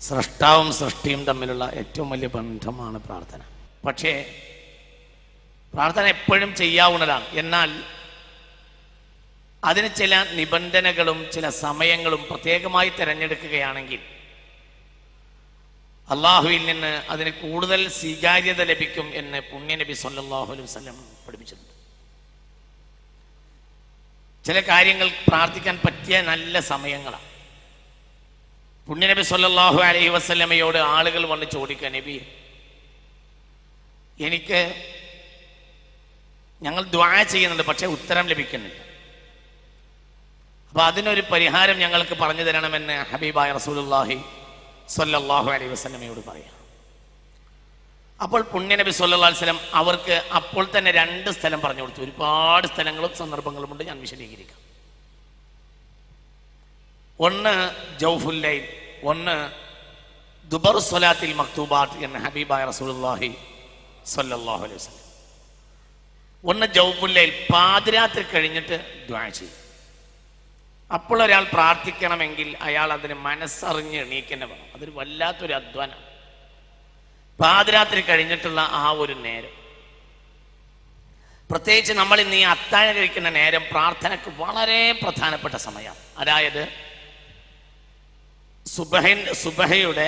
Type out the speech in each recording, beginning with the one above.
സൃഷ്ടാവും സൃഷ്ടിയും തമ്മിലുള്ള ഏറ്റവും വലിയ ബന്ധമാണ് പ്രാർത്ഥന. പക്ഷേ പ്രാർത്ഥന എപ്പോഴും ചെയ്യാവുന്നതാണ്. എന്നാൽ അതിന് ചില നിബന്ധനകളും ചില സമയങ്ങളും പ്രത്യേകമായി തിരഞ്ഞെടുക്കുകയാണെങ്കിൽ അള്ളാഹുവിൽ നിന്ന് അതിന് കൂടുതൽ സ്വീകാര്യത ലഭിക്കും എന്ന് പുണ്യനബി സല്ലാഹു അലൈഹി വസല്ലം പഠിപ്പിച്ചിട്ടുണ്ട്. ചില കാര്യങ്ങൾ പ്രാർത്ഥിക്കാൻ പറ്റിയ നല്ല സമയങ്ങളാണ്. പുണ്യനബി സല്ലാഹു അലൈഹി വസ്ലമയോട് ആളുകൾ വന്ന് ചോദിക്കുക നബി എനിക്ക് ഞങ്ങൾ ദ്വാ ചെയ്യുന്നുണ്ട് പക്ഷേ ഉത്തരം ലഭിക്കുന്നില്ല. അപ്പൊ അതിനൊരു പരിഹാരം ഞങ്ങൾക്ക് പറഞ്ഞു തരണമെന്ന് ഹബീബായ റസൂലുള്ളാഹി സല്ലാഹു അലൈഹി വസ്ലമയോട് പറയാം. അപ്പോൾ പുണ്യനബി സല്ലാ വസല്ലം അവർക്ക് അപ്പോൾ തന്നെ രണ്ട് സ്ഥലം പറഞ്ഞു കൊടുത്തു. ഒരുപാട് സ്ഥലങ്ങളും സന്ദർഭങ്ങളും ഉണ്ട് ഞാൻ വിശദീകരിക്കാം. ഒന്ന് ജൗഫുല്ലൈൻ ഒന്ന് ദുബർ സൊലാത്തിൽ മക്തൂബാത്ത് എന്ന ഹബീബായ റസൂലുള്ളാഹി സല്ലല്ലാഹു അലൈഹി വസല്ലം. ഒന്ന് ജൗഫുല്ലൈൽ പാതിരാത്രി കഴിഞ്ഞിട്ട് ദ്വാ ചെയ്യും. അപ്പോൾ ഒരാൾ പ്രാർത്ഥിക്കണമെങ്കിൽ അയാൾ അതിന് മനസ്സറിഞ്ഞ് എണീക്കേണ്ട വേണം അതൊരു വല്ലാത്തൊരു അധ്വാനം. പാതിരാത്രി കഴിഞ്ഞിട്ടുള്ള ആ ഒരു നേരം. പ്രത്യേകിച്ച് നമ്മൾ ഇന്ന് ഈ അത്താഴ കഴിക്കുന്ന നേരം പ്രാർത്ഥനക്ക് വളരെ പ്രധാനപ്പെട്ട സമയമാണ്. അതായത് സുബഹൻ സുബഹയുടെ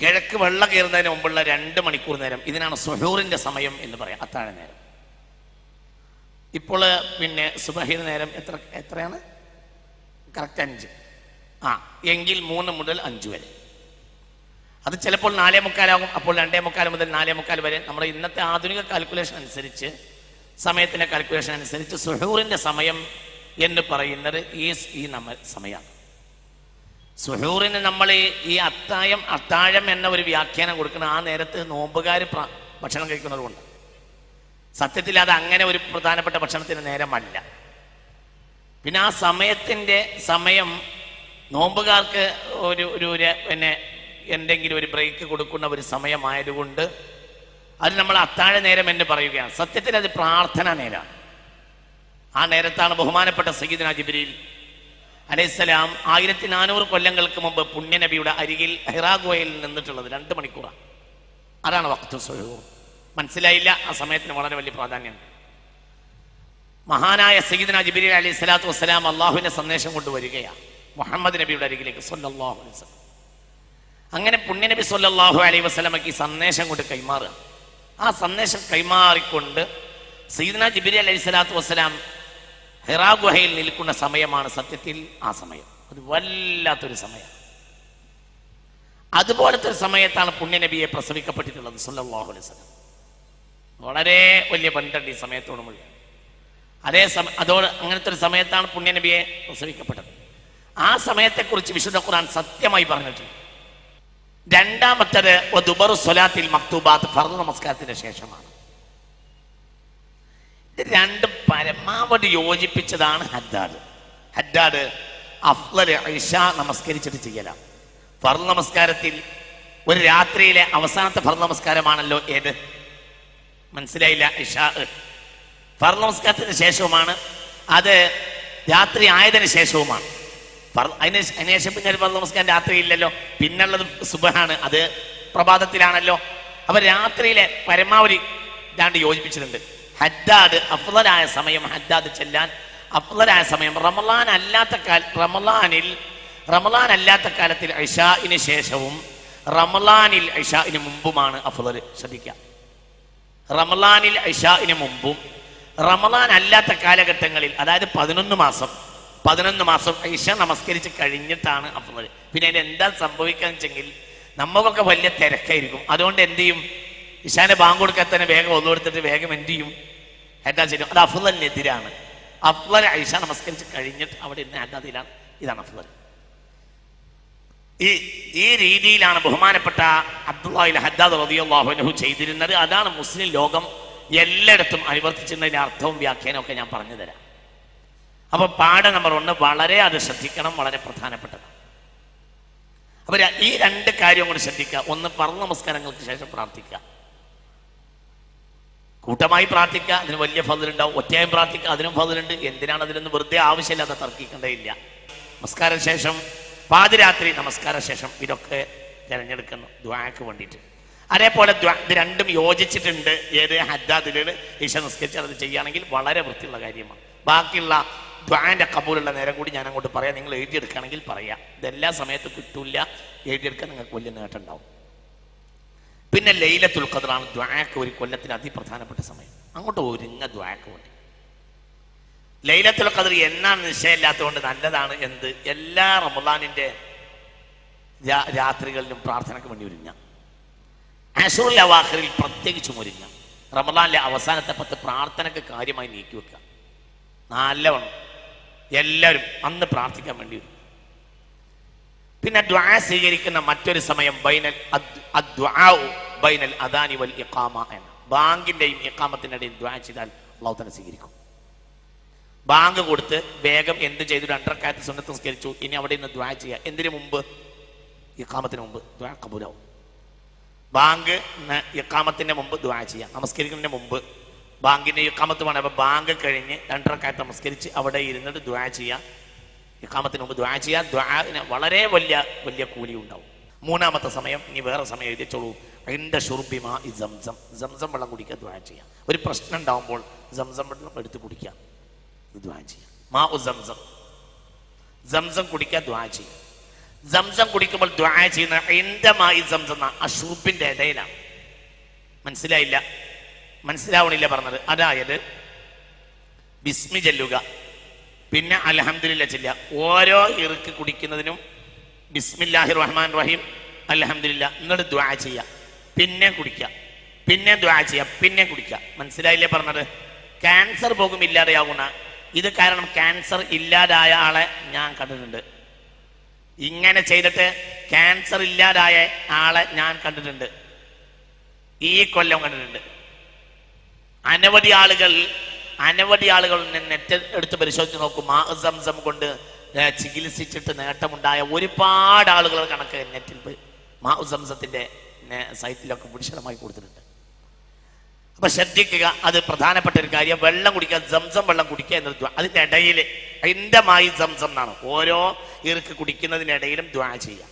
കിഴക്ക് വെള്ള കയറുന്നതിന് മുമ്പുള്ള രണ്ട് മണിക്കൂർ നേരം. ഇതിനാണ് സുഹൂറിന്റെ സമയം എന്ന് പറയാം. അത്താഴ നേരം. ഇപ്പോൾ പിന്നെ സുബഹിയുടെ നേരം എത്ര എത്രയാണ്? കറക്റ്റ് അഞ്ച്. ആ എങ്കിൽ മൂന്ന് മുതൽ അഞ്ച് വരെ. അത് ചിലപ്പോൾ നാലേ മുക്കാലാകും അപ്പോൾ രണ്ടേ മുക്കാൽ മുതൽ നാലേ മുക്കാൽ വരെ. നമ്മുടെ ഇന്നത്തെ ആധുനിക കാൽക്കുലേഷൻ അനുസരിച്ച് സമയത്തിന്റെ കാൽക്കുലേഷൻ അനുസരിച്ച് സുഹൂറിന്റെ സമയം എന്ന് പറയുന്നത് ഈ ഈ നമ്മ സമയമാണ് സുഹൂറിന് നമ്മൾ ഈ അത്തായം അത്താഴം എന്ന ഒരു വ്യാഖ്യാനം കൊടുക്കുന്ന ആ നേരത്ത് നോമ്പുകാർ ഭക്ഷണം കഴിക്കുന്നതുകൊണ്ട്. സത്യത്തിൽ അത് അങ്ങനെ ഒരു പ്രധാനപ്പെട്ട ഭക്ഷണത്തിന് നേരമല്ല. പിന്നെ ആ സമയത്തിന്റെ സമയം നോമ്പുകാർക്ക് ഒരു ഒരു പിന്നെ എന്തെങ്കിലും ഒരു ബ്രേക്ക് കൊടുക്കുന്ന ഒരു സമയമായതുകൊണ്ട് അത് നമ്മൾ അത്താഴ നേരം എന്ന് പറയുകയാണ്. സത്യത്തിൽ അത് പ്രാർത്ഥന നേരമാണ് ആ നേരത്താണ് ബഹുമാനപ്പെട്ട സയ്യിദ്ന ജിബ്രീൽ അലൈഹിസ്സലാം ആയിരത്തി നാനൂറ് കൊല്ലങ്ങൾക്ക് മുമ്പ് പുണ്യനബിയുടെ അരികിൽ ഹിറാഗോയിൽ നിന്നിട്ടുള്ളത് രണ്ട് മണിക്കൂറാണ് അതാണ് വക്തു സുഹൂർ. മനസ്സിലായില്ല ആ സമയത്തിന് വളരെ വലിയ പ്രാധാന്യമുണ്ട് മഹാനായ സയ്യിദ്ന ജിബ്രീൽ അലൈഹി സ്വലാത്തു വസ്സലാം അള്ളാഹുവിന്റെ സന്ദേശം കൊണ്ടുവരികയാണ് മുഹമ്മദ് നബിയുടെ അരികിലേക്ക് സൊല്ലാഹു വസല്ലം. അങ്ങനെ പുണ്യനബി സൊല്ലാഹു അലൈഹി വസല്ലമക്ക് ഈ സന്ദേശം കൊണ്ട് കൈമാറുക. ആ സന്ദേശം കൈമാറിക്കൊണ്ട് സയ്യിദ്ന ജിബ്രീൽ അലൈഹി സ്വലാത്തു വസ്സലാം ഹിറാ ഗുഹയിൽ നിൽക്കുന്ന സമയമാണ് സത്യത്തിൽ ആ സമയം. അത് വല്ലാത്തൊരു സമയം. അതുപോലത്തെ ഒരു സമയത്താണ് പുണ്യനബിയെ പ്രസവിക്കപ്പെട്ടിട്ടുള്ളത് സുല്ലാഹു അലൈഹി വസല്ലം. വളരെ വലിയ ബന്ധമുണ്ട് ഈ സമയത്തോട് മുഴുവൻ. അതേ സമ അതോട് അങ്ങനത്തെ ഒരു സമയത്താണ് പുണ്യനബിയെ പ്രസവിക്കപ്പെട്ടത്. ആ സമയത്തെക്കുറിച്ച് വിശുദ്ധ ഖുർആൻ സത്യമായി പറഞ്ഞിട്ടുണ്ട്. രണ്ടാമത്തത് ദുബറു സ്വലാത്തിൽ മക്തൂബാത്ത് ഫർദ് നമസ്കാരത്തിന് ശേഷമാണ്. രണ്ട് പരമാവധി യോജിപ്പിച്ചതാണ് ഹദ്ദാദ് ഹദ്ദാദ് അഫ്ലല് ഇഷ നമസ്കരിച്ചിട്ട് ചെയ്യലാം ഫർ നമസ്കാരത്തിൽ ഒരു രാത്രിയിലെ അവസാനത്തെ ഫർ നമസ്കാരമാണല്ലോ ഏത്? മനസ്സിലായില്ല ഇഷ. ഫർ നമസ്കാരത്തിന് ശേഷവുമാണ്. അത് രാത്രി ആയതിനു ശേഷവുമാണ്. അതിന് അതിനുശേഷം പിന്നെ ഒരു ഫർ നമസ്കാരം രാത്രി ഇല്ലല്ലോ. പിന്നുള്ളത് സുബഹാണ് അത് പ്രഭാതത്തിലാണല്ലോ. അപ്പൊ രാത്രിയിലെ പരമാവധി ഇതാണ്ട് യോജിപ്പിച്ചിട്ടുണ്ട്. ഹദ്ദാദ് അഫ്ലലായ സമയം ഹദ്ദാദ് ചെല്ലാൻ അഫ്ലലായ സമയം. റമലാൻ അല്ലാത്ത കാല റമലാനിൽ റമലാൻ അല്ലാത്ത കാലത്തിൽ ഇഷാഇന് ശേഷവും റമലാനിൽ ഇഷാഇന് മുമ്പുമാണ് അഫ്ലൽ ശ്രദ്ധിക്കുക റമലാനിൽ ഇഷാഇന് മുമ്പും റമലാൻ അല്ലാത്ത കാലഘട്ടങ്ങളിൽ അതായത് പതിനൊന്ന് മാസം പതിനൊന്ന് മാസം ഇഷ നമസ്കരിച്ച് കഴിഞ്ഞിട്ടാണ് അഫ്ലൽ പിന്നെ അതിന് എന്താ സംഭവിക്കുക വെച്ചെങ്കിൽ നമുക്കൊക്കെ വലിയ തിരക്കായിരിക്കും. അതുകൊണ്ട് എന്ത് ചെയ്യും? ഇഷാന്റെ ബാങ്ക് കൊടുക്കാൻ തന്നെ വേഗം ഒന്നു കൊടുത്തിട്ട് വേഗം എന്ത് ചെയ്യും? എന്താ ചെയ്യും അത് അഫ്ലലിനെതിരാണ് അഫ്ലൽ ഐഷ നമസ്കരിച്ച് കഴിഞ്ഞിട്ട് അവിടെ ഇന്ന് ഹദ്ദാദിലാണ് ഇതാണ് അഫ്ലൽ. ഈ ഈ രീതിയിലാണ് ബഹുമാനപ്പെട്ട അബ്ദുല്ലാഹിൽ ഹദ്ദാദ് അൻഹു ചെയ്തിരുന്നത്. അതാണ് മുസ്ലിം ലോകം എല്ലായിടത്തും അനുവർത്തിച്ചിരുന്നതിന്റെ അർത്ഥവും വ്യാഖ്യാനവും ഒക്കെ ഞാൻ പറഞ്ഞു തരാം. അപ്പൊ പാഠ നമ്പർ ഒന്ന് വളരെ അത് ശ്രദ്ധിക്കണം വളരെ പ്രധാനപ്പെട്ടതാണ്. അപ്പൊ ഈ രണ്ട് കാര്യം കൂടി ശ്രദ്ധിക്കുക. ഒന്ന് പറ നമസ്കാരങ്ങൾക്ക് ശേഷം പ്രാർത്ഥിക്കുക. കൂട്ടമായി പ്രാർത്ഥിക്കുക അതിന് വലിയ ഫതിലുണ്ടാവും. ഒറ്റയായും പ്രാർത്ഥിക്കുക അതിനും ഫതിലുണ്ട്. എന്തിനാണ് അതിനൊന്നും വെറുതെ ആവശ്യമില്ലാതെ തർക്കിക്കേണ്ടതില്ല. നമസ്കാര ശേഷം പാതിരാത്രി നമസ്കാര ശേഷം ഇതൊക്കെ തിരഞ്ഞെടുക്കുന്നു ദ്വാക്ക് വേണ്ടിയിട്ട്. അതേപോലെ ഇത് രണ്ടും യോജിച്ചിട്ടുണ്ട്. ഏത് ഹദ്ദാദിലേട് ഈശ നിസ്കരിച്ച് അത് ചെയ്യുകയാണെങ്കിൽ വളരെ വൃത്തിയുള്ള കാര്യമാണ്. ബാക്കിയുള്ള ദ്വാന്റെ കബൂലുള്ള നേരം കൂടി ഞാൻ അങ്ങോട്ട് പറയാം. നിങ്ങൾ എഴുതിയെടുക്കുകയാണെങ്കിൽ പറയാം. ഇതെല്ലാ സമയത്തും കിട്ടൂല. എഴുതിയെടുക്കാൻ നിങ്ങൾക്ക് വലിയ നേട്ടം ഉണ്ടാവും. പിന്നെ ലൈലത്തുൽ ഖദറാണ് ദ്വാക്ക് ഒരു കൊല്ലത്തിന് അതിപ്രധാനപ്പെട്ട സമയം. അങ്ങോട്ട് ഒരുങ്ങ ദ്വാക്ക് വേണ്ടി ലൈലത്തുൽ ഖദർ എന്നാണ് നിശ്ചയമില്ലാത്തതുകൊണ്ട് നല്ലതാണ് എന്ത്? എല്ലാ റമദാനിന്റെ രാത്രികളിലും പ്രാർത്ഥനയ്ക്ക് വേണ്ടി ഒരുങ്ങ. അഷുറുൽ അവാഖറിൽ പ്രത്യേകിച്ചും ഒരുങ്ങ. റമദാനിലെ അവസാനത്തെ പത്ത് പ്രാർത്ഥനയ്ക്ക് കാര്യമായി നീക്കി വെക്കുക നല്ലവണ്ണം. എല്ലാവരും അന്ന് പ്രാർത്ഥിക്കാൻ വേണ്ടി വരും പിന്നെ ദ്വാ സ്വീകരിക്കുന്ന മറ്റൊരു സമയം ബൈനൽ ബൈനൽ അദാനി വൽ ഇഖാമ എന്ന. ബാങ്കിന്റെയും ഇഖാമത്തിന്റെ ഇടയിൽ ദ്വാ ചെയ്താൽ അള്ളാഹു തന്നെ സ്വീകരിക്കും. ബാങ്ക് കൊടുത്ത് വേഗം എന്ത് ചെയ്തു? രണ്ടരക്കാലത്ത് സുന്നത്ത് സംസ്കരിച്ചു ഇനി അവിടെ നിന്ന് ദ്വാ ചെയ്യുക എന്തിനു മുമ്പ്? ഇഖാമത്തിന് മുമ്പ് ദ്വാ കബൂലാവും. ബാങ്ക് ഇക്കാമത്തിന്റെ മുമ്പ് ദ്വാ ചെയ്യാം. നമസ്കരിക്കുന്നതിന് മുമ്പ് ബാങ്കിന്റെ ഇക്കാമത്ത് വേണം. അപ്പൊ ബാങ്ക് കഴിഞ്ഞ് രണ്ടരക്കാലത്ത് നമസ്കരിച്ച് അവിടെ ഇരുന്നിട്ട് ദ്വാ ചെയ്യാം. ഇക്കാമത്തിന് മുമ്പ് ദ്വാ ചെയ്യാം. ദ്വാ വളരെ വലിയ വലിയ കൂലി ഉണ്ടാവും. മൂന്നാമത്തെ സമയം ഇനി വേറെ സമയം എഴുതിച്ചോളൂ അതിന്റെ ഷുർബിമ ഈ സംസം. സംസം വെള്ളം കുടിക്കുക ദ്വാ ചെയ്യാം. ഒരു പ്രശ്നം ഉണ്ടാവുമ്പോൾ സംസം വെള്ളം എടുത്ത് കുടിക്കാം. ദ്വാ ചെയ്യാം. മാ ഉ സംസം. സംസം കുടിക്കുക ദ്വാ ചെയ്യാം. സംസം കുടിക്കുമ്പോൾ ദ്വാ ചെയ്യുന്ന എന്റെ മാ ഈ സംസം ആ ഷുർബിന്റെ ഇടയിലാണ് മനസ്സിലായില്ല? മനസ്സിലാവണില്ല പറഞ്ഞത്. അതായത് ബിസ്മി ചെല്ലുക. പിന്നെ അലഹമില്ല ചെല്ലുക. ഓരോ ഇറുക്ക് കുടിക്കുന്നതിനും ബിസ്മില്ലാഹി റഹ്മാൻ റഹീം അലഹമില്ല എന്നിട്ട് ദ്വാ ചെയ്യുക പിന്നെ കുടിക്കുക പിന്നെ ദ്വാ ചെയ്യുക പിന്നെ കുടിക്കുക മനസ്സിലായില്ലേ പറഞ്ഞത്? ക്യാൻസർ പോകും ഇല്ലാതെയാകുന്ന ഇത് കാരണം ക്യാൻസർ ഇല്ലാതായ ആളെ ഞാൻ കണ്ടിട്ടുണ്ട്. ഇങ്ങനെ ചെയ്തിട്ട് ക്യാൻസർ ഇല്ലാതായ ആളെ ഞാൻ കണ്ടിട്ടുണ്ട്. ഈ കൊല്ലം കണ്ടിട്ടുണ്ട്. അനവധി ആളുകൾ അനവധി ആളുകൾ നെറ്റ് എടുത്ത് പരിശോധിച്ച് നോക്കും. മാ സംസം കൊണ്ട് ചികിത്സിച്ചിട്ട് നേട്ടമുണ്ടായ ഒരുപാട് ആളുകൾ കണക്ക് നെറ്റിൽ മാസംസത്തിന്റെ സൈറ്റിലൊക്കെ വിശദമായി കൊടുത്തിട്ടുണ്ട്. അപ്പൊ ശ്രദ്ധിക്കുക അത് പ്രധാനപ്പെട്ട ഒരു കാര്യം വെള്ളം കുടിക്കുക സംസം വെള്ളം കുടിക്കുക എന്നത് ദ്വാ. അതിന്റെ ഇടയിൽ അതിന്റെ മായി സംസം എന്നാണ്. ഓരോ ഇറുക്ക് കുടിക്കുന്നതിനിടയിലും ദ്വാ ചെയ്യാം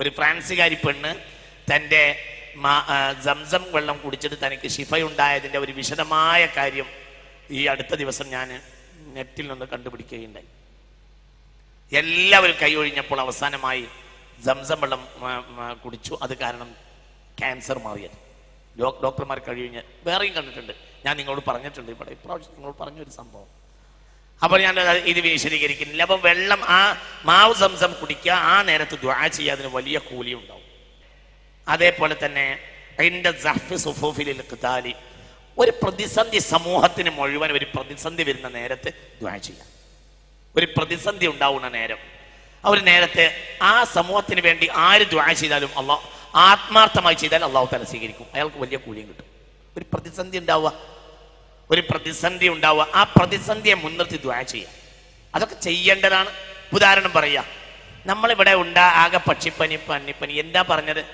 ഒരു ഫ്രാൻസുകാരി പെണ്ണ് തന്റെ ജംസം സംസം വെള്ളം കുടിച്ചിട്ട് തനിക്ക് ശിഫയുണ്ടായതിന്റെ ഒരു വിശദമായ കാര്യം ഈ അടുത്ത ദിവസം ഞാൻ നെറ്റിൽ നിന്ന് കണ്ടുപിടിക്കുകയുണ്ടായി. എല്ലാവരും കൈ ഒഴിഞ്ഞപ്പോൾ അവസാനമായി സംസം വെള്ളം കുടിച്ചു. അത് കാരണം ക്യാൻസർ മാറിയത്. ഡോക്ടർമാർ കഴിഞ്ഞ് വേറെയും കണ്ടിട്ടുണ്ട്. ഞാൻ നിങ്ങളോട് പറഞ്ഞിട്ടുണ്ട് ഇവിടെ. ഇപ്രാവശ്യം നിങ്ങളോട് പറഞ്ഞൊരു സംഭവം. അപ്പോൾ ഞാൻ ഇത് വിശദീകരിക്കുന്നില്ല. അപ്പം വെള്ളം ആ മാവ് സംസം കുടിക്കുക ആ നേരത്ത് ദ്വാ ചെയ്യുക അതിന് വലിയ കൂലി ഉണ്ടാവും അതേപോലെ തന്നെ അതിന്റെ ഖിതാലി ഒരു പ്രതിസന്ധി സമൂഹത്തിന് മുഴുവൻ ഒരു പ്രതിസന്ധി വരുന്ന നേരത്ത് ദ്വാ ചെയ്യാം ഒരു പ്രതിസന്ധി ഉണ്ടാവുന്ന നേരം. ഒരു നേരത്തെ ആ സമൂഹത്തിന് വേണ്ടി ആര് ദ്വാ ചെയ്താലും അള്ളാഹ് ആത്മാർത്ഥമായി ചെയ്താൽ അള്ളാഹു തല സ്വീകരിക്കും. അയാൾക്ക് വലിയ കൂലിയും കിട്ടും. ഒരു പ്രതിസന്ധി ഉണ്ടാവുക. ഒരു പ്രതിസന്ധി ഉണ്ടാവുക. ആ പ്രതിസന്ധിയെ മുൻനിർത്തി ദ്വാ ചെയ്യുക. അതൊക്കെ ചെയ്യേണ്ടതാണ്. ഉദാഹരണം പറയുക. നമ്മളിവിടെ ഉണ്ടാ ആകെ പക്ഷിപ്പനി പന്നിപ്പനി. എന്താ പറഞ്ഞത്?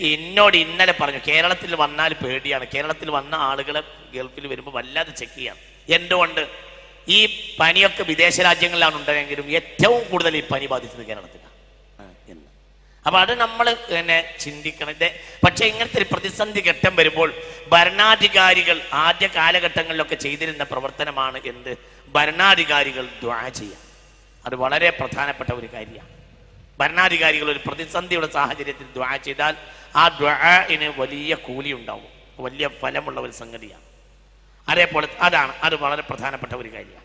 എന്നോട് ഇന്നലെ പറഞ്ഞു. കേരളത്തിൽ വന്നാൽ പേടിയാണ്. കേരളത്തിൽ വന്ന ആളുകളെ ഗൾഫിൽ വരുമ്പോൾ വല്ലാതെ ചെക്ക് ചെയ്യാം എന്തുകൊണ്ട്? ഈ പനിയൊക്കെ വിദേശ രാജ്യങ്ങളിലാണ് ഉണ്ടായെങ്കിലും ഏറ്റവും കൂടുതൽ ഈ പനി ബാധിച്ചത് കേരളത്തിലാണ്. എന്ന് അപ്പൊ അത് നമ്മൾ പിന്നെ ചിന്തിക്കണം. ഇത് പക്ഷെ ഇങ്ങനത്തെ ഒരു പ്രതിസന്ധി ഘട്ടം വരുമ്പോൾ ഭരണാധികാരികൾ ആദ്യ കാലഘട്ടങ്ങളിലൊക്കെ ചെയ്തിരുന്ന പ്രവർത്തനമാണ് എന്ത്? ഭരണാധികാരികൾ ദ്വാ ചെയ്യാം അത് വളരെ പ്രധാനപ്പെട്ട ഒരു കാര്യമാണ്. ഭരണാധികാരികൾ ഒരു പ്രതിസന്ധിയുടെ സാഹചര്യത്തിൽ ദ്വാ ചെയ്താൽ ആ ദ്വാന് വലിയ കൂലി ഉണ്ടാവും. വലിയ ഫലമുള്ള ഒരു സംഗതിയാണ്. അതേപോലെ അതാണ്. അത് വളരെ പ്രധാനപ്പെട്ട ഒരു കാര്യമാണ്.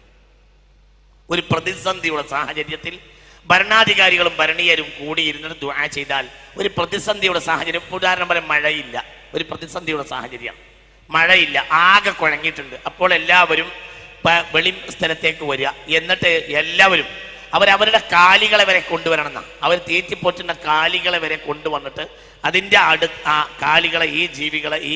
ഒരു പ്രതിസന്ധിയുള്ള സാഹചര്യത്തിൽ ഭരണാധികാരികളും ഭരണീയരും കൂടി ഇരുന്നിട്ട് ദ്വാ ചെയ്താൽ ഒരു പ്രതിസന്ധിയുടെ സാഹചര്യം ഉദാഹരണം പറയാൻ മഴയില്ല. ഒരു പ്രതിസന്ധിയുടെ സാഹചര്യം. മഴയില്ല ആകെ കുഴങ്ങിയിട്ടുണ്ട്. അപ്പോൾ എല്ലാവരും വെളി സ്ഥലത്തേക്ക് വരിക. എന്നിട്ട് എല്ലാവരും അവരവരുടെ കാലികളെ വരെ കൊണ്ടുവരണം എന്നാ അവർ തീറ്റിപ്പോറ്റുന്ന കാലികളെ വരെ കൊണ്ടുവന്നിട്ട് അതിന്റെ അടു ആ കാലികളെ ഈ ജീവികളെ ഈ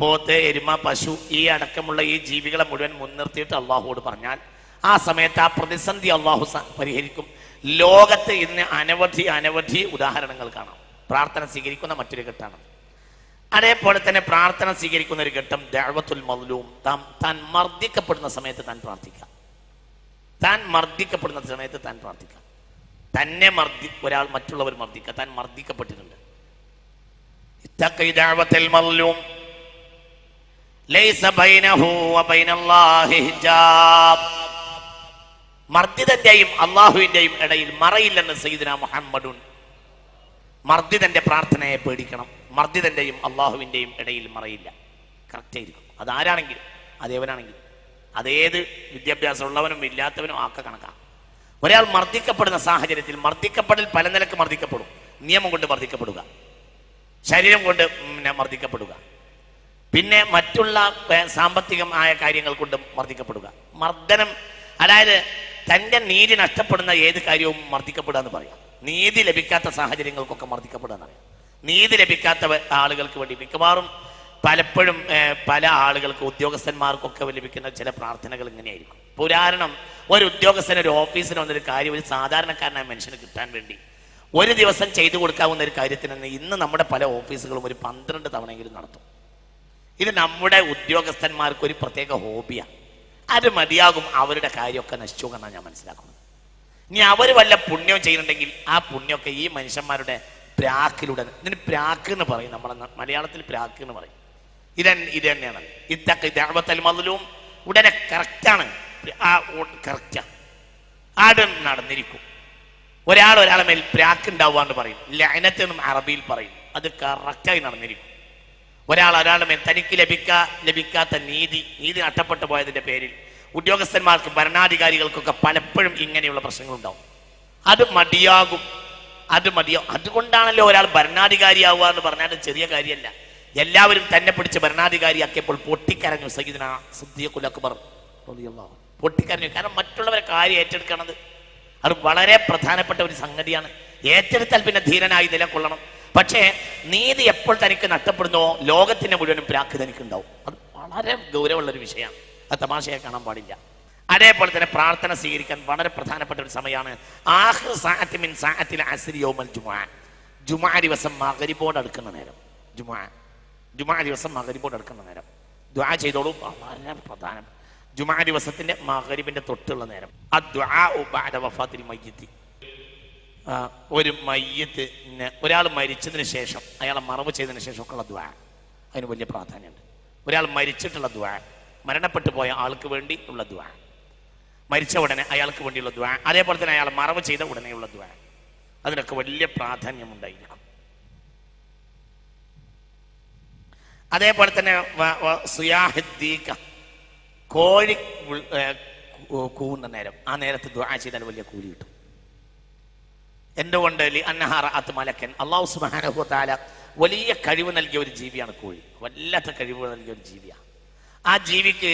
പോത്ത് എരുമ പശു ഈ അടക്കമുള്ള ഈ ജീവികളെ മുഴുവൻ മുൻനിർത്തിയിട്ട് അള്ളാഹുവോട് പറഞ്ഞാൽ ആ സമയത്ത് ആ പ്രതിസന്ധി അള്ളാഹു പരിഹരിക്കും. ലോകത്ത് ഇന്ന് അനവധി അനവധി ഉദാഹരണങ്ങൾ കാണാം. പ്രാർത്ഥന സ്വീകരിക്കുന്ന മറ്റൊരു ഘട്ടമാണ്. അതേപോലെ തന്നെ പ്രാർത്ഥന സ്വീകരിക്കുന്ന ഒരു ഘട്ടം ദഅവത്തുൽ മദ്ലൂം താൻ താൻ മർദ്ദിക്കപ്പെടുന്ന സമയത്ത് താൻ പ്രാർത്ഥിക്കാം. താൻ മർദ്ദിക്കപ്പെടുന്ന സമയത്ത് താൻ പ്രാർത്ഥിക്കാം. തന്നെ മർദ്ദി ഒരാൾ മറ്റുള്ളവർ മർദ്ദിക്കുക താൻ മർദ്ദിക്കപ്പെട്ടിട്ടുണ്ട്. ലൈസ ബൈനഹു ഹിജാബ്. മർദ്ദിതന്റെയും അള്ളാഹുവിന്റെയും ഇടയിൽ മറയില്ലെന്ന് സയ്യിദിന മുഹമ്മദുൻ. മർദ്ദിതന്റെ പ്രാർത്ഥനയെ പേടിക്കണം. മർദ്ദിതന്റെയും അള്ളാഹുവിന്റെയും ഇടയിൽ മറയില്ല. കറക്റ്റ് ആയിരിക്കും. അതാരാണെങ്കിലും അതേവനാണെങ്കിലും അതേത് വിദ്യാഭ്യാസം ഉള്ളവനും ഇല്ലാത്തവനും ആക്ക കണക്കാണ് ഒരാൾ മർദ്ദിക്കപ്പെടുന്ന സാഹചര്യത്തിൽ മർദ്ദിക്കപ്പെടൽ പല നിലയ്ക്ക് മർദ്ദിക്കപ്പെടും. നിയമം കൊണ്ട് മർദ്ദിക്കപ്പെടുക. ശരീരം കൊണ്ട് പിന്നെ മർദ്ദിക്കപ്പെടുക. പിന്നെ മറ്റുള്ള സാമ്പത്തികമായ കാര്യങ്ങൾ കൊണ്ടും മർദ്ദിക്കപ്പെടുക. മർദ്ദനം അതായത് തന്റെ നീതി നഷ്ടപ്പെടുന്ന ഏത് കാര്യവും മർദ്ദിക്കപ്പെടുക എന്ന് പറയാം. നീതി ലഭിക്കാത്ത സാഹചര്യങ്ങൾക്കൊക്കെ മർദ്ദിക്കപ്പെടുക എന്ന് പറയാം. നീതി ലഭിക്കാത്ത ആളുകൾക്ക് വേണ്ടി മിക്കവാറും പലപ്പോഴും പല ആളുകൾക്ക് ഉദ്യോഗസ്ഥന്മാർക്കൊക്കെ ലഭിക്കുന്ന ചില പ്രാർത്ഥനകൾ ഇങ്ങനെയായിരിക്കും. പുരാരണം ഒരു ഉദ്യോഗസ്ഥന് ഒരു ഓഫീസിന് വന്നൊരു കാര്യം ഒരു സാധാരണക്കാരനായ മനുഷ്യന് കിട്ടാൻ വേണ്ടി ഒരു ദിവസം ചെയ്തു കൊടുക്കാവുന്ന ഒരു കാര്യത്തിന് ഇന്ന് നമ്മുടെ പല ഓഫീസുകളും ഒരു പന്ത്രണ്ട് തവണയെങ്കിലും നടത്തും. ഇത് നമ്മുടെ ഉദ്യോഗസ്ഥന്മാർക്ക് ഒരു പ്രത്യേക ഹോബിയാണ്. അത് മതിയാകും. അവരുടെ കാര്യമൊക്കെ നശിച്ചു എന്നാണ് ഞാൻ മനസ്സിലാക്കുന്നത്. ഇനി അവർ വല്ല പുണ്യവും ചെയ്യുന്നുണ്ടെങ്കിൽ ആ പുണ്യമൊക്കെ ഈ മനുഷ്യന്മാരുടെ പ്രാക്കിലൂടെ ഇതിന് പ്രാക്ക് എന്ന് പറയും നമ്മളെ മലയാളത്തിൽ പ്രാക്ക് എന്ന് പറയും. ഇതൻ ഇത് തന്നെയാണ്. ഇത്തക്ക ദേവത്തൽ മതിലും ഉടനെ കറക്റ്റാണ് ആ കറക്റ്റാ ആട് നടന്നിരിക്കും. ഒരാൾ ഒരാളെ മേൽ പ്രാക്ക് ഉണ്ടാവുക എന്ന് പറയും ലൈനത്തെന്നും അറബിയിൽ പറയും. അത് കറക്റ്റായി നടന്നിരിക്കും. ഒരാൾ ഒരാളുടെ തനിക്ക് ലഭിക്കാ ലഭിക്കാത്ത നീതി നീതി നഷ്ടപ്പെട്ടു പോയതിന്റെ പേരിൽ ഉദ്യോഗസ്ഥന്മാർക്ക് ഭരണാധികാരികൾക്കൊക്കെ പലപ്പോഴും ഇങ്ങനെയുള്ള പ്രശ്നങ്ങളുണ്ടാവും. അത് മതിയാകും. അത് മതിയാകും അതുകൊണ്ടാണല്ലോ ഒരാൾ ഭരണാധികാരിയാവുക എന്ന് പറഞ്ഞാൽ ചെറിയ കാര്യമല്ല. എല്ലാവരും തന്നെ പിടിച്ച് ഭരണാധികാരിയാക്കിയപ്പോൾ പൊട്ടിക്കരഞ്ഞു. സഹിതന സിദ്ദീഖുൽ അക്ബർ പൊട്ടിക്കരഞ്ഞു. കാരണം മറ്റുള്ളവരെ കാര്യം ഏറ്റെടുക്കണത്. അത് വളരെ പ്രധാനപ്പെട്ട ഒരു സംഗതിയാണ്. ഏറ്റെടുത്താൽ പിന്നെ ധീരനായി നിലകൊള്ളണം. പക്ഷേ നീതി എപ്പോൾ തനിക്ക് നഷ്ടപ്പെടുന്നോ ലോകത്തിന്റെ മുഴുവനും പ്രാക്ക് തനിക്കുണ്ടാവും. അത് വളരെ ഗൗരവമുള്ള ഒരു വിഷയമാണ്. ആ തമാശയെ കാണാൻ പാടില്ല. അതേപോലെ തന്നെ പ്രാർത്ഥന സ്വീകരിക്കാൻ വളരെ പ്രധാനപ്പെട്ട ഒരു സമയമാണ്. സാഅത്തി മിൻ ജുമുഅ ദിവസം മഗ്രിബോട് അടുക്കുന്ന നേരം. ജുമാ. ജുമാ ദിവസം മഗ്രിബോട് അടുക്കുന്ന നേരം. ദ്വാ ചെയ്തോളൂ വളരെ പ്രധാനം. ജുമാ ദിവസത്തിന്റെ മകരിബിന്റെ തൊട്ടുള്ള നേരം. ആ ദ്വാ ബഅദ വഫാത്തിൽ മയ്യിത്തി. ഒരു മയ്യത്ത് ഒരാൾ മരിച്ചതിന് ശേഷം അയാളെ മറവ് ചെയ്തതിന് ശേഷം ഒക്കെ ഉള്ള ദ്വാ അതിന് വലിയ പ്രാധാന്യമുണ്ട്. ഒരാൾ മരിച്ചിട്ടുള്ള ദ്വാ മരണപ്പെട്ടു പോയ ആൾക്ക് വേണ്ടി ഉള്ള ദ്വാ മരിച്ച ഉടനെ അയാൾക്ക് വേണ്ടിയുള്ള ദ്വാ അതേപോലെ തന്നെ അയാൾ മറവ് ചെയ്ത ഉടനെയുള്ള ദ്വാ അതിനൊക്കെ വലിയ പ്രാധാന്യമുണ്ടായിരിക്കും. അതേപോലെ തന്നെ വ- കോഴി കൂന്ന നേരം ആ നേരത്ത് ദ്വാ ചെയ്താൽ വലിയ കൂലി കിട്ടും. എന്തുകൊണ്ട് അന്നഹാറ അത് മലക്കൻ? അള്ളാഹു സുബ്ഹാനഹു താല വലിയ കഴിവ് നൽകിയ ഒരു ജീവിയാണ് കോഴി. വല്ലാത്ത കഴിവ് നൽകിയ ഒരു ജീവിയാണ്. ആ ജീവിക്ക്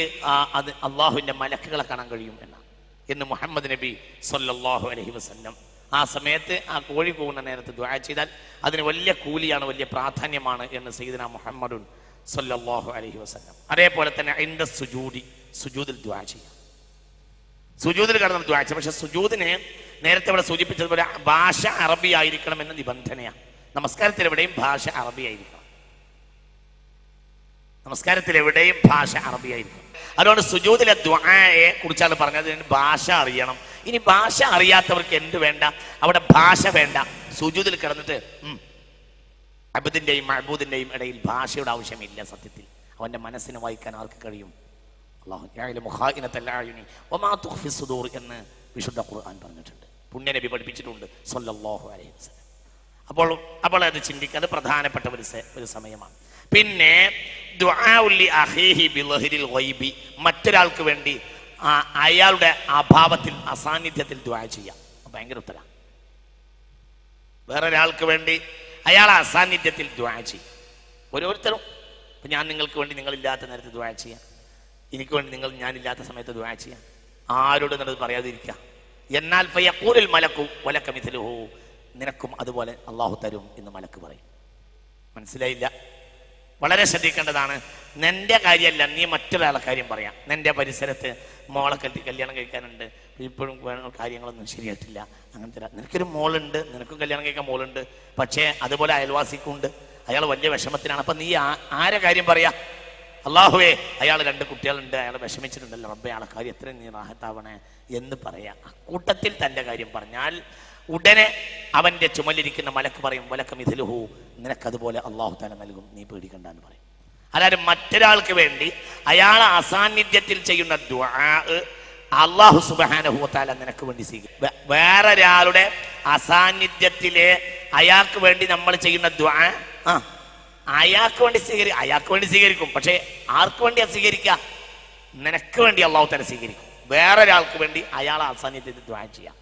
അത് അള്ളാഹുവിന്റെ മലക്കുകളെ കാണാൻ കഴിയും എന്നാണ്. എന്ന് മുഹമ്മദ് നബി സൊല്ലാഹു അലഹി വസല്ലം ആ സമയത്ത് ആ കോഴി പോകുന്ന നേരത്ത് ദ്വാ ചെയ്താൽ അതിന് വലിയ കൂലിയാണ് വലിയ പ്രാധാന്യമാണ് എന്ന് സയ്യിദന മുഹമ്മദുൻ സൊല്ലാഹു അലഹി വസല്ലം. അതേപോലെ തന്നെ ഇൻദ സുജൂദി സുജൂദിൽ ദ്വാ ചെയ്യാം. സുജൂദിൽ കടന്ന് ദ്വാ പക്ഷെ സുജൂദിന് നേരത്തെ ഇവിടെ സൂചിപ്പിച്ചതുപോലെ ഭാഷ അറബി ആയിരിക്കണം എന്ന നിബന്ധനയാണ്. നമസ്കാരത്തിൽ എവിടെയും ഭാഷ അറബി ആയിരിക്കണം നമസ്കാരത്തിൽ എവിടെയും ഭാഷ അറബി ആയിരിക്കണം അതുകൊണ്ട് സുജൂതിലെ ദ്വായെ കുറിച്ചാണ് പറഞ്ഞത്. ഭാഷ അറിയണം. ഇനി ഭാഷ അറിയാത്തവർക്ക് എന്ത് വേണ്ട? അവിടെ ഭാഷ വേണ്ട. സുജൂതിൽ കിടന്നിട്ട് അബുദിന്റെയും അബൂദിന്റെയും ഇടയിൽ ഭാഷയുടെ ആവശ്യമില്ല സത്യത്തിൽ. അവന്റെ മനസ്സിനെ വായിക്കാൻ ആർക്ക് കഴിയും? സുദൂർ എന്ന് വിശുദ്ധ ഖുർആൻ പറഞ്ഞിട്ടുണ്ട്. പുണ്യനബി പഠിപ്പിച്ചിട്ടുണ്ട്. സല്ലല്ലാഹു അലൈഹി അപ്പോൾ അപ്പോൾ അത് ചിന്തിക്കുക അത് പ്രധാനപ്പെട്ട ഒരു ഒരു സമയമാണ്. പിന്നെ മറ്റൊരാൾക്ക് വേണ്ടി അയാളുടെ അഭാവത്തിൽ അസാന്നിധ്യത്തിൽ ദ്വാ ചെയ്യാം. ഭയങ്കര ഉത്തര. വേറൊരാൾക്ക് വേണ്ടി അയാൾ അസാന്നിധ്യത്തിൽ ദ്വാ ചെയ്യും. ഓരോരുത്തരും ഇപ്പൊ ഞാൻ നിങ്ങൾക്ക് വേണ്ടി നിങ്ങളില്ലാത്ത നേരത്ത് ദ്വാ ചെയ്യാം. എനിക്ക് വേണ്ടി നിങ്ങൾ ഞാനില്ലാത്ത സമയത്ത് ദ്വാ ചെയ്യാം. ആരോട് എന്നുള്ളത് പറയാതിരിക്കുക. എന്നാൽ മലക്കു നിനക്കും അതുപോലെ അള്ളാഹു തരും എന്ന് മലക്ക് പറയും. മനസ്സിലായില്ല? വളരെ ശ്രദ്ധിക്കേണ്ടതാണ്. നിന്റെ കാര്യമല്ല നീ മറ്റൊരാളെ കാര്യം പറയാം. നിന്റെ പരിസരത്ത് മോളെ കെട്ടി കല്യാണം കഴിക്കാനുണ്ട്. ഇപ്പോഴും കാര്യങ്ങളൊന്നും ശരിയായിട്ടില്ല. അങ്ങനത്തെ നിനക്കൊരു മോളുണ്ട് നിനക്കും കല്യാണം കഴിക്കാൻ മോളുണ്ട്. പക്ഷേ അതുപോലെ അയൽവാസിക്കുണ്ട്. അയാൾ വലിയ വിഷമത്തിലാണ്. അപ്പൊ നീ ആരെ കാര്യം പറയാ? അള്ളാഹുവേ അയാൾ രണ്ട് കുട്ടികളുണ്ട് അയാൾ വിഷമിച്ചിട്ടുണ്ടല്ലോ റബ്ബെ അയാളെ കാര്യം എത്ര നീ റാഹത്താവണേ എന്ന് പറയാം. കൂട്ടത്തിൽ തന്റെ കാര്യം പറഞ്ഞാൽ ഉടനെ അവന്റെ ചുമലിരിക്കുന്ന മലക്ക് പറയും വലക്കം മിഥിലുഹു നിനക്കതുപോലെ അള്ളാഹു തന്നെ നൽകും നീ പേടിക്കണ്ട എന്ന് പറയും. അതായത് മറ്റൊരാൾക്ക് വേണ്ടി അയാളെ അസാന്നിധ്യത്തിൽ ചെയ്യുന്ന അള്ളാഹു സുബാനഹുത്താല നിനക്ക് വേണ്ടി സ്വീകരിക്കും വേറൊരാളുടെ അസാന്നിധ്യത്തിലെ അയാൾക്ക് വേണ്ടി നമ്മൾ ചെയ്യുന്ന ദ്വാ ആ അയാൾക്ക് വേണ്ടി സ്വീകരി അയാൾക്ക് വേണ്ടി സ്വീകരിക്കും. പക്ഷേ ആർക്ക് വേണ്ടിയാ സ്വീകരിക്കുക? നിനക്ക് വേണ്ടി അള്ളാഹു തന്നെ സ്വീകരിക്കും. വേറൊരാൾക്ക് വേണ്ടി അയാൾ ആ സാന്നിധ്യത്തിൽ ദ്വാ ചെയ്യാം.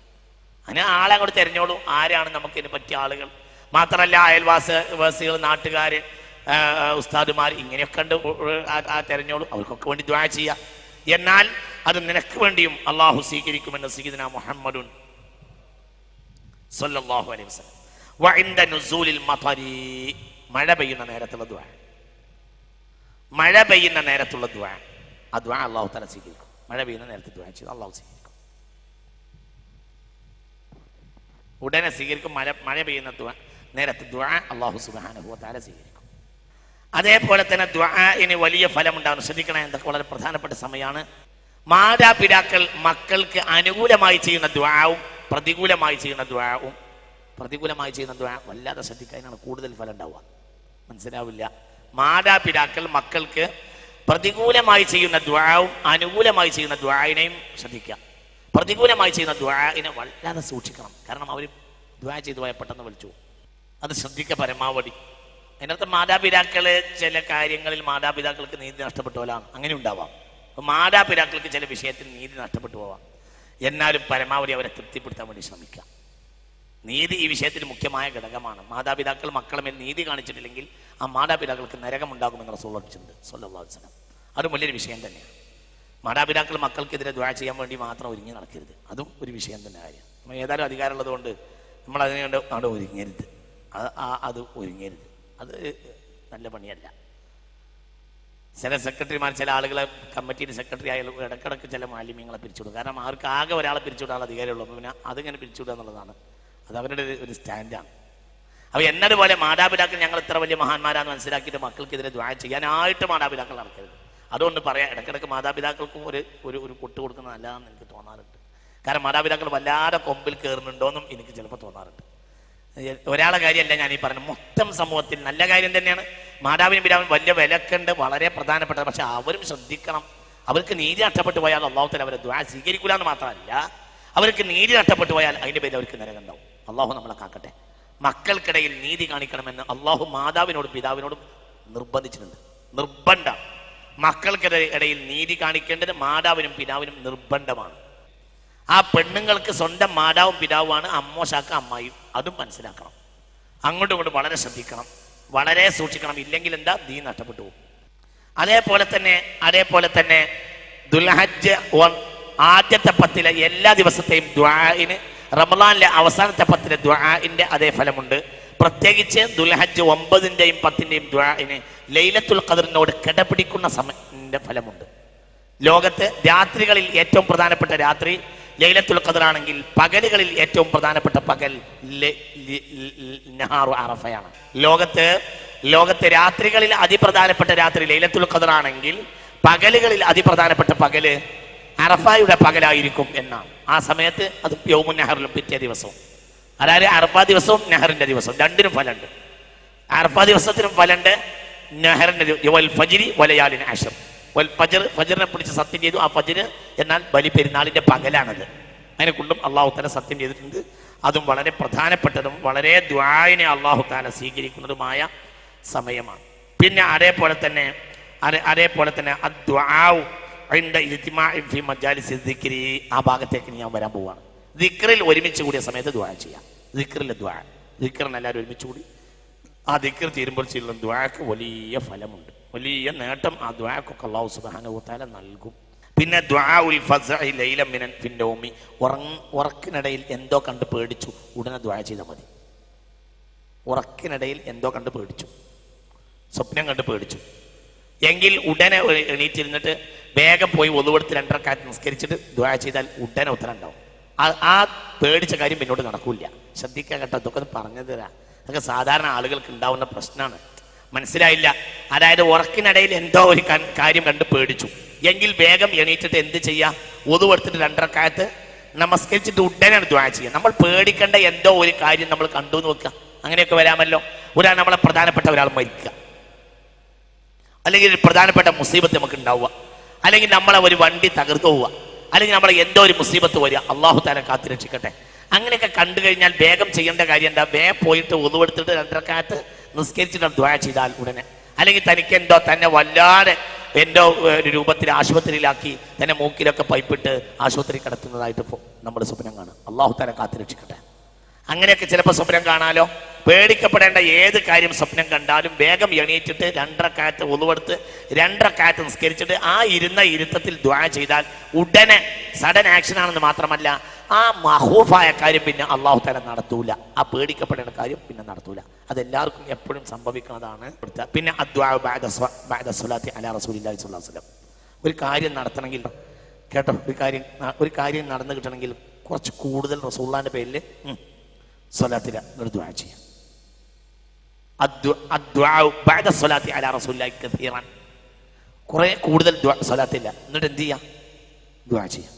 അങ്ങനെ ആളെ അങ്ങോട്ട് തിരഞ്ഞോളൂ. ആരാണ് നമുക്ക് ഇതിനെ പറ്റിയ ആളുകൾ? മാത്രമല്ല അയൽവാസികൾ വാസികൾ നാട്ടുകാർ ഉസ്താദുമാർ ഇങ്ങനെയൊക്കെ ഉണ്ട്. ആ- തിരഞ്ഞോളൂ. അവർക്കൊക്കെ വേണ്ടി ദ്വാ ചെയ്യാം. എന്നാൽ അത് നിനക്ക് വേണ്ടിയും അള്ളാഹു സ്വീകരിക്കുമെന്ന് സീദന മുഹമ്മദുൻ സല്ലല്ലാഹു അലൈഹി വസല്ലം. വഇൻദ നുസൂലിൽ മതരി. മഴ പെയ്യുന്ന നേരത്തുള്ള ദ്വാ മഴ പെയ്യുന്ന നേരത്തുള്ള ദ്വാ ആ ദ്വാ അള്ളാഹു തല സ്വീകരിക്കും. മഴ പെയ്യുന്ന നേരത്തെ ദ്വാ ചെയ്ത് അള്ളാഹു സ്വീകരിക്കും. ഉടനെ സ്വീകരിക്കും മഴ മഴ പെയ്യുന്ന ദ്വാ നേരത്തെ ദ്വാ അള്ളാഹു സുബ്ഹാനഹു വ തആല സ്വീകരിക്കും. അതേപോലെ തന്നെ ദ്വാഇന് വലിയ ഫലമുണ്ടാകുന്നു ശ്രദ്ധിക്കണം എന്തൊക്കെ വളരെ പ്രധാനപ്പെട്ട സമയമാണ്. മാതാപിതാക്കൾ മക്കൾക്ക് അനുകൂലമായി ചെയ്യുന്ന ദ്വാവും പ്രതികൂലമായി ചെയ്യുന്ന ദ്വാവും പ്രതികൂലമായി ചെയ്യുന്ന ദ്വാ വല്ലാതെ ശ്രദ്ധിക്കാനാണ് കൂടുതൽ ഫലം ഉണ്ടാവുക. മനസ്സിലാവില്ല. മാതാപിതാക്കൾ മക്കൾക്ക് പ്രതികൂലമായി ചെയ്യുന്ന ദ്വാവും അനുകൂലമായി ചെയ്യുന്ന ദ്വായിനെയും ശ്രദ്ധിക്കാം പ്രതികൂലമായി ചെയ്യുന്ന ദ്വായിനെ വല്ലാതെ സൂക്ഷിക്കണം. കാരണം അവർ ദ്വാ ചെയ്തു പോയാൽ പെട്ടെന്ന് വിളിച്ചു. അത് ശ്രദ്ധിക്ക പരമാവധി. അതിനകത്ത് മാതാപിതാക്കൾ ചില കാര്യങ്ങളിൽ മാതാപിതാക്കൾക്ക് നീതി നഷ്ടപ്പെട്ടു പോലാം അങ്ങനെ ഉണ്ടാവാം. മാതാപിതാക്കൾക്ക് ചില വിഷയത്തിൽ നീതി നഷ്ടപ്പെട്ടു പോവാം. എന്നാലും പരമാവധി അവരെ തൃപ്തിപ്പെടുത്താൻ വേണ്ടി ശ്രമിക്കാം നീതി ഈ വിഷയത്തിൽ മുഖ്യമായ ഘടകമാണ്. മാതാപിതാക്കൾ മക്കളെ മേൽ നീതി കാണിച്ചിട്ടില്ലെങ്കിൽ ആ മാതാപിതാക്കൾക്ക് നരകമുണ്ടാകുമെന്ന് റസൂളിച്ചിട്ടുണ്ട് വസല്ലം. അതും വലിയൊരു വിഷയം തന്നെയാണ്. മാതാപിതാക്കൾ മക്കൾക്കെതിരെ ദ്വാ ചെയ്യാൻ വേണ്ടി മാത്രം ഒരുങ്ങി നടക്കരുത്. അതും ഒരു വിഷയം തന്നെ കാര്യം. നമ്മൾ ഏതായാലും അധികാരമുള്ളത് കൊണ്ട് നമ്മൾ അതിനെ കൊണ്ട് അവിടെ ഒരുങ്ങരുത്. അത് ഒരുങ്ങരുത്. അത് നല്ല പണിയല്ല. ചില സെക്രട്ടറിമാർ ചില ആളുകളെ കമ്മിറ്റിയുടെ സെക്രട്ടറി ആയാലും ഇടക്കിടക്ക് ചില മാലിന്യങ്ങളെ പിരിച്ചുവിടും. കാരണം അവർക്ക് ആകെ ഒരാളെ പിരിച്ചുവിടാനുള്ള അധികാരമുള്ളൂ. അപ്പോൾ പിന്നെ അതിങ്ങനെ പിരിച്ചുവിടുക എന്നുള്ളതാണ് അത് അവരുടെ ഒരു- സ്റ്റാൻഡാണ് അപ്പോൾ എന്നതുപോലെ മാതാപിതാക്കൾ ഞങ്ങൾ ഇത്ര വലിയ മഹാന്മാരാന്ന് മനസ്സിലാക്കിയിട്ട് മക്കൾക്കെതിരെ ദ്വാ ചെയ്യാനായിട്ട് മാതാപിതാക്കൾ നടക്കരുത്. അതുകൊണ്ട് പറയാം ഇടക്കിടക്ക് മാതാപിതാക്കൾക്കും ഒരു ഒരു ഒരു കൊട്ട് കൊടുക്കുന്നത് നല്ലതാണെന്ന് എനിക്ക് തോന്നാറുണ്ട്. കാരണം മാതാപിതാക്കൾ വല്ലാതെ കൊമ്പിൽ കയറുന്നുണ്ടോയെന്നും എനിക്ക് ചിലപ്പോൾ തോന്നാറുണ്ട്. ഒരാളെ കാര്യമല്ല ഞാൻ ഈ പറഞ്ഞത്. മൊത്തം സമൂഹത്തിൽ നല്ല കാര്യം തന്നെയാണ്. മാതാവിനും പിതാവിനും വലിയ വിലക്കുണ്ട് വളരെ പ്രധാനപ്പെട്ടത്. പക്ഷെ അവരും ശ്രദ്ധിക്കണം. അവർക്ക് നീതി നഷ്ടപ്പെട്ടു പോയാൽ അള്ളാഹുത്തല അവരെ ദ്വാ സ്വീകരിക്കില്ല എന്ന് മാത്രമല്ല അവർക്ക് നീതി നഷ്ടപ്പെട്ടു പോയാൽ അതിന്റെ പേരിൽ അവർക്ക് നരകണ്ടാവും അള്ളാഹു നമ്മളെ കാക്കട്ടെ. മക്കൾക്കിടയിൽ നീതി കാണിക്കണമെന്ന് അള്ളാഹു മാതാവിനോടും പിതാവിനോടും നിർബന്ധിച്ചിട്ടുണ്ട്. നിർബന്ധം. മക്കൾക്കിടയിൽ നീതി കാണിക്കേണ്ടത് മാതാവിനും പിതാവിനും നിർബന്ധമാണ്. ആ പെണ്ണുങ്ങൾക്ക് സ്വന്തം മാതാവും പിതാവുമാണ് അമ്മോശാക്ക അമ്മായും അതും മനസ്സിലാക്കണം. അങ്ങോട്ടും ഇങ്ങോട്ടും വളരെ ശ്രദ്ധിക്കണം. വളരെ സൂക്ഷിക്കണം. ഇല്ലെങ്കിൽ എന്താ? ദീ നഷ്ടപ്പെട്ടു പോകും. അതേപോലെ തന്നെ അതേപോലെ തന്നെ ദുൽഹജ്ജ് ആദ്യത്തെ പത്തിലെ എല്ലാ ദിവസത്തെയും ദ്വാഇന് റമദാനിലെ അവസാനത്തെ പത്തിലെ ദ്വാഇന്റെ അതേ ഫലമുണ്ട്. പ്രത്യേകിച്ച് ദുൽഹജ്ജ് ഒമ്പതിന്റെയും പത്തിന്റെയും ദ്വാഇന് ലൈലത്തുൽ ഖദറിനോട് കിടപിടിക്കുന്ന സമയത്തിന്റെ ഫലമുണ്ട്. ലോകത്ത് രാത്രികളിൽ ഏറ്റവും പ്രധാനപ്പെട്ട രാത്രി ലൈലത്തുൽ ഖദർ ആണെങ്കിൽ പകലുകളിൽ ഏറ്റവും പ്രധാനപ്പെട്ട പകൽ നഹാറു അറഫയാണ്. ലോകത്ത് ലോകത്തെ രാത്രികളിൽ അതിപ്രധാനപ്പെട്ട രാത്രി ലൈലത്തുൽ ഖദർ ആണെങ്കിൽ പകലുകളിൽ അതിപ്രധാനപ്പെട്ട പകൽ അറഫായുടെ പകലായിരിക്കും എന്നാണ്. ആ സമയത്ത് അത് യോമു നെഹറിലും പിറ്റേ ദിവസവും. അതായത് അറഫാ ദിവസവും നെഹറിന്റെ ദിവസവും. രണ്ടിനും ഫലമുണ്ട്. അറഫാ ദിവസത്തിനും ഫലമുണ്ട് നെഹറിന്റെ ആശം വൽ ഫജറിനെ പിടിച്ച് സത്യം ചെയ്തു. ആ ഫജിന് എന്നാൽ ബലി പെരുന്നാളിന്റെ പകലാണത്. അതിനെ കൊണ്ടും അള്ളാഹു താല സത്യം ചെയ്തിട്ടുണ്ട്. അതും വളരെ പ്രധാനപ്പെട്ടതും വളരെ ദ്വായനെ അള്ളാഹു താല സ്വീകരിക്കുന്നതുമായ സമയമാണ്. പിന്നെ അതേപോലെ തന്നെ അതേപോലെ തന്നെ ആ ഭാഗത്തേക്ക് ഞാൻ വരാൻ പോവാണ്. ദിക്റിൽ ഒരുമിച്ച് കൂടിയ സമയത്ത് ദ്വാ ചെയ്യാം. ദിക്റിലെ ദ്വാ ദിക്റിന് എല്ലാവരും ഒരുമിച്ച് കൂടി. ആ ദിക്ർ തീരുമ്പോൾ ചെയ്യുന്ന ദ്വാക്ക് വലിയ ഫലമുണ്ട്. വലിയ നേട്ടം ആ ദ്വാക്കൊക്കെ അള്ളാഹു സുബ്ഹാനഹു തആല നൽകും. പിന്നെ ദ്വാഉൽ ഫസ്ഇ ലൈലം മിനൻ ഫിന്നൗമി ഉറങ്ങ ഉറക്കിനിടയിൽ എന്തോ കണ്ട് പേടിച്ചു. ഉടനെ ദ്വാ ചെയ്താൽ മതി. ഉറക്കിനിടയിൽ എന്തോ കണ്ട് പേടിച്ചു. സ്വപ്നം കണ്ട് പേടിച്ചു. എങ്കിൽ ഉടനെ എണീറ്റിരുന്നിട്ട് വേഗം പോയി ഒതുവെടുത്ത് രണ്ടരക്കാറ്റ് നിസ്കരിച്ചിട്ട് ദ്വാ ചെയ്താൽ ഉടനെ ഉത്തരം ഉണ്ടാവും ആ- പേടിച്ച കാര്യം പിന്നോട്ട് നടക്കൂല ശ്രദ്ധിക്കാൻ കേട്ടോ ഇതൊക്കെ ഒന്ന് പറഞ്ഞു തരാം. അതൊക്കെ സാധാരണ ആളുകൾക്ക് ഉണ്ടാവുന്ന പ്രശ്നമാണ് മനസ്സിലായില്ല? അതായത് ഉറക്കിനിടയിൽ എന്തോ ഒരു കാര്യം കണ്ട് പേടിച്ചു. എങ്കിൽ വേഗം എണീറ്റിട്ട് എന്ത് ചെയ്യുക ഒതുവെടുത്തിട്ട് രണ്ടരക്കാലത്ത് നമസ്കരിച്ചിട്ട് ഉടനെ ദ്വാ ചെയ്യുക. നമ്മൾ പേടിക്കേണ്ട എന്തോ ഒരു കാര്യം നമ്മൾ കണ്ടു നോക്കുക അങ്ങനെയൊക്കെ വരാമല്ലോ. ഒരാൾ നമ്മളെ പ്രധാനപ്പെട്ട ഒരാൾ മരിക്കുക. അല്ലെങ്കിൽ ഒരു പ്രധാനപ്പെട്ട മുസീബത്ത് നമുക്ക് ഉണ്ടാവുക അല്ലെങ്കിൽ നമ്മളെ ഒരു വണ്ടി തകർത്തു പോവുക. അല്ലെങ്കിൽ നമ്മളെ എന്തോ ഒരു മുസീബത്ത് വരിക. അള്ളാഹു താനെ കാത്തു രക്ഷിക്കട്ടെ. അങ്ങനെയൊക്കെ കണ്ടു കഴിഞ്ഞാൽ വേഗം ചെയ്യേണ്ട കാര്യം എന്താ? വേഗം പോയിട്ട് ഒതുവെടുത്തിട്ട് രണ്ടരക്കാലത്ത് നിസ്കരിച്ചിട്ട് ദ്വാ ചെയ്താൽ ഉടനെ. അല്ലെങ്കിൽ തനിക്ക് എന്തോ തന്നെ വല്ലാതെ എന്തോ ഒരു രൂപത്തിൽ ആശുപത്രിയിലാക്കി തന്നെ മൂക്കിലൊക്കെ പൈപ്പിട്ട് ആശുപത്രി കിടത്തുന്നതായിട്ട് നമ്മുടെ സ്വപ്നം കാണും. അള്ളാഹു താനെ കാത്തു രക്ഷിക്കട്ടെ. അങ്ങനെയൊക്കെ ചിലപ്പോൾ സ്വപ്നം കാണാലോ? പേടിക്കപ്പെടേണ്ട ഏത് കാര്യം സ്വപ്നം കണ്ടാലും വേഗം എണീറ്റിട്ട് രണ്ടരക്കാലത്ത് ഒന്നുവെടുത്ത് രണ്ടരക്കാലത്ത് നിസ്കരിച്ചിട്ട് ആ ഇരുന്ന ഇരുത്തത്തിൽ ദ്വാ ചെയ്താൽ ഉടനെ സഡൻ ആക്ഷൻ ആണെന്ന് മാത്രമല്ല ആ മഹൂഫായ കാര്യം പിന്നെ അള്ളാഹു തല നടത്തൂല. ആ പേടിക്കപ്പെടേണ്ട കാര്യം പിന്നെ നടത്തൂല. അതെല്ലാവർക്കും എപ്പോഴും സംഭവിക്കുന്നതാണ്. പിന്നെ ഒരു കാര്യം നടത്തണമെങ്കിൽ കേട്ടോ? ഒരു കാര്യം ഒരു കാര്യം നടന്നു കിട്ടണമെങ്കിൽ കുറച്ച് കൂടുതൽ റസൂള്ളാന്റെ പേരിൽ സ്വലാത്തിൽ ഒരു ദ്വാ ചെയ്യാം. കുറെ കൂടുതൽ സ്വലാത്തില്ല. എന്നിട്ട് എന്ത് ചെയ്യാം? ദ്വാ ചെയ്യാം.